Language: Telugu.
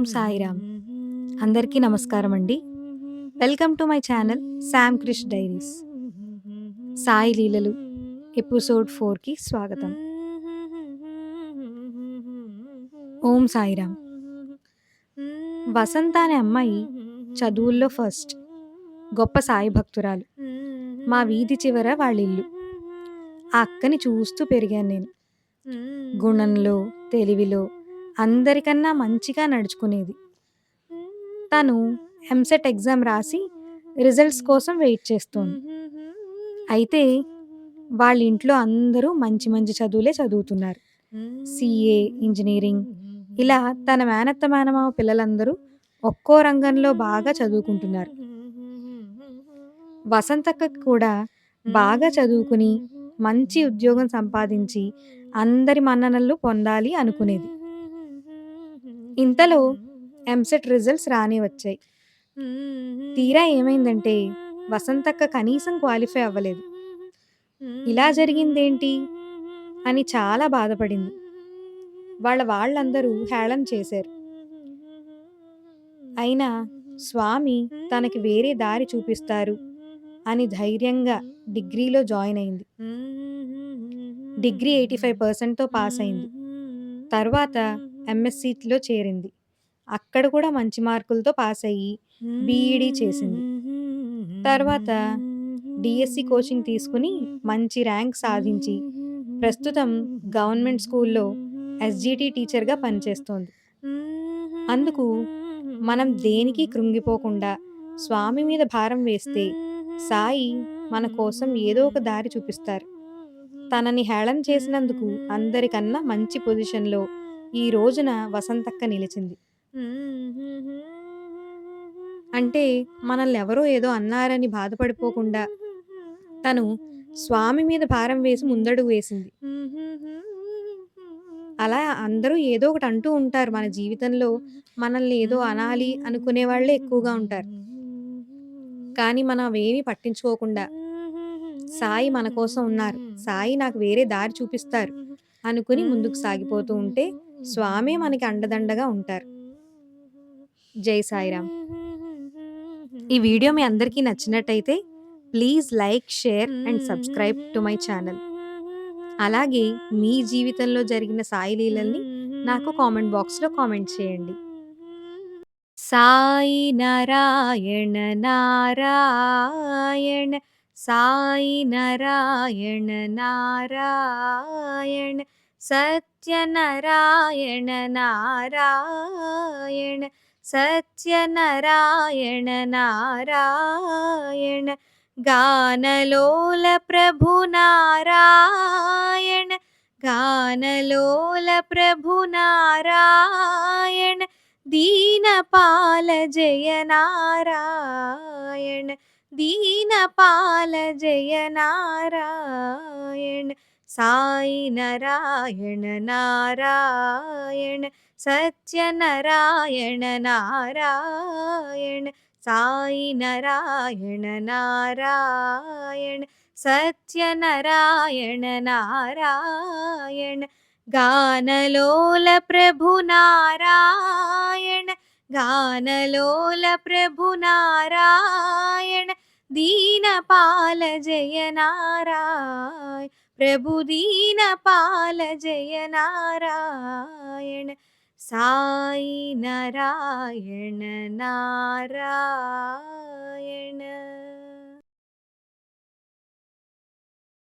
ఓం సాయిరామ్. అందరికీ నమస్కారం అండి welcome to my channel Sam Krish diaries. Sai లీలలు ఎపిసోడ్ ఫోర్కి స్వాగతం. ఓం సాయిరామ్. వసంత అనే అమ్మాయి చదువుల్లో ఫస్ట్ గొప్ప సాయి భక్తురాలు. మా వీధి చివర వాళ్ళ ఇల్లు ఆ అక్కని చూస్తూ పెరిగాను నేను. గుణంలో తెలివిలో అందరికన్నా మంచిగా నడుచుకునేది. తను ఎంసెట్ ఎగ్జామ్ రాసి రిజల్ట్స్ కోసం వెయిట్ చేస్తోంది. అయితే వాళ్ళ ఇంట్లో అందరూ మంచి మంచి చదువులే చదువుతున్నారు. సిఏ ఇంజనీరింగ్ ఇలా తన మేనత్త మేనమామ పిల్లలందరూ ఒక్కో రంగంలో బాగా చదువుకుంటున్నారు. వసంతక్క కూడా బాగా చదువుకుని మంచి ఉద్యోగం సంపాదించి అందరి మన్ననలు పొందాలి అనుకునేది. ఇంతలో ఎంసెట్ రిజల్ట్స్ రాని వచ్చాయి. తీరా ఏమైందంటే వసంతక్క కనీసం క్వాలిఫై అవ్వలేదు. ఇలా జరిగిందేంటి? అని చాలా బాధపడింది. వాళ్ళ వాళ్ళందరూ హేళన చేశారు. అయినా స్వామి తనకి వేరే దారి చూపిస్తారు అని ధైర్యంగా డిగ్రీలో జాయిన్ అయింది. డిగ్రీ ఎయిటీ ఫైవ్ పర్సెంట్తో పాస్ అయింది. తర్వాత ఎంఎస్సిలో చేరింది. అక్కడ కూడా మంచి మార్కులతో పాస్ అయ్యి బీఈడీ చేసింది. తర్వాత డిఎస్సి కోచింగ్ తీసుకుని మంచి ర్యాంక్ సాధించి ప్రస్తుతం గవర్నమెంట్ స్కూల్లో ఎస్జిటి టీచర్గా పనిచేస్తోంది. అందుకు మనం దేనికి కృంగిపోకుండా స్వామి మీద భారం వేస్తే సాయి మన కోసం ఏదో ఒక దారి చూపిస్తారు. తనని హేళన చేసినందుకు అందరికన్నా మంచి పొజిషన్లో ఈ రోజున వసంతక్క నిలిచింది. అంటే మనల్ని ఎవరో ఏదో అన్నారని బాధపడిపోకుండా తను స్వామి మీద భారం వేసి ముందడుగు వేసింది. అలా అందరూ ఏదో ఒకటి అంటూ ఉంటారు మన జీవితంలో మనల్ని ఏదో అనాలి అనుకునే వాళ్ళే ఎక్కువగా ఉంటారు. కానీ మనం అవేమీ పట్టించుకోకుండా సాయి మన కోసం ఉన్నారు సాయి నాకు వేరే దారి చూపిస్తారు అనుకుని ముందుకు సాగిపోతూ ఉంటే స్వామి మనకి అండదండగా ఉంటారు. జై సాయిరామ్. ఈ వీడియో మీ అందరికీ నచ్చినట్టయితే please like share and subscribe to my channel. అలాగే మీ జీవితంలో జరిగిన సాయి లీలల్ని నాకు కామెంట్ బాక్స్లో కామెంట్ చేయండి. సాయి నారాయణ నారాయణ సాయి నారాయణ నారాయణ சத்யநாராயண நாராயண सत्यनरायण नारायण गानलोल प्रभु नारायण गानलोल प्रभु नारायण दीनपाल जय नारायण दीनपाल जय नारायण జయ నారాయణ సాయి నారాయణ నారాయణ సత్యనారాయణ నారాయణ సాయి నారాయణ నారాయణ సత్యనారాయణ నారాయణ గానలోల ప్రభు నారాయణ గానలోల ప్రభు నారాయణ దీనపాల జయ నారాయణ ప్రభు దీనపాల జయ నారాయణ సాయి నారాయణ నారాయణ